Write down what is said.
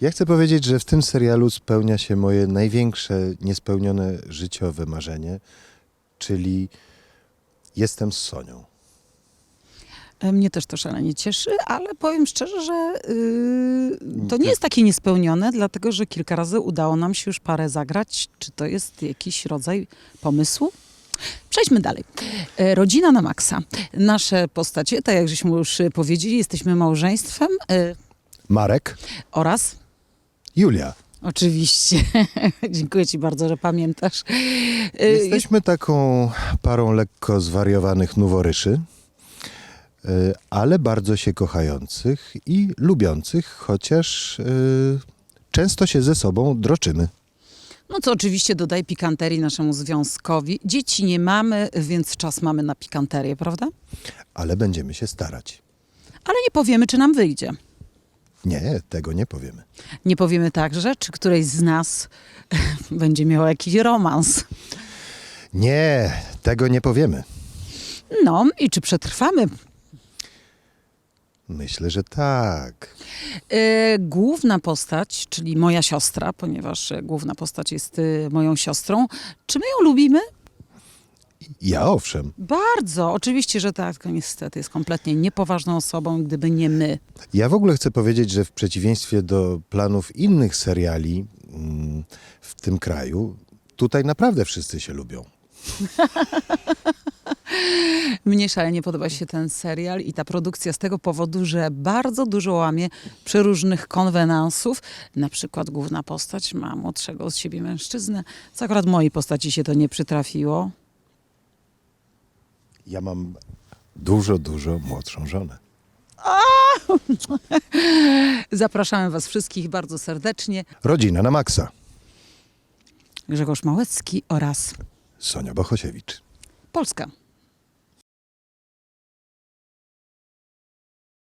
Ja chcę powiedzieć, że w tym serialu spełnia się moje największe niespełnione życiowe marzenie, czyli jestem z Sonią. E, Mnie też to szalenie cieszy, ale powiem szczerze, że yy, to nie jest takie niespełnione, dlatego że kilka razy udało nam się już parę zagrać. Czy to jest jakiś rodzaj pomysłu? Przejdźmy dalej. E, Rodzina na maksa. Nasze postacie, tak jak żeśmy już e, powiedzieli, jesteśmy małżeństwem e, Marek, oraz Julia. Oczywiście. Dziękuję Ci bardzo, że pamiętasz. Jest- Jesteśmy taką parą lekko zwariowanych noworyszy, y, ale bardzo się kochających i lubiących, chociaż y, często się ze sobą droczymy. No co oczywiście dodaje pikanterii naszemu związkowi. Dzieci nie mamy, więc czas mamy na pikanterię, prawda? Ale będziemy się starać. Ale nie powiemy, czy nam wyjdzie. Nie, tego nie powiemy. Nie powiemy także, czy któreś z nas będzie miał jakiś romans. Nie, tego nie powiemy. No i czy przetrwamy. Myślę, że tak. E, główna postać, czyli moja siostra, ponieważ e, główna postać jest e, moją siostrą, czy my ją lubimy? Ja owszem. Bardzo, oczywiście, że tak, tylko niestety jest kompletnie niepoważną osobą, gdyby nie my. Ja w ogóle chcę powiedzieć, że w przeciwieństwie do planów innych seriali mm, w tym kraju, tutaj naprawdę wszyscy się lubią. Mnie szalenie podoba się ten serial i ta produkcja z tego powodu, że bardzo dużo łamie przeróżnych konwenansów. Na przykład główna postać ma młodszego od siebie mężczyznę, co akurat mojej postaci się to nie przytrafiło. Ja mam dużo, dużo młodszą żonę. Zapraszamy Was wszystkich bardzo serdecznie. Rodzina na maksa. Grzegorz Małecki oraz Sonia Bohosiewicz. Polska.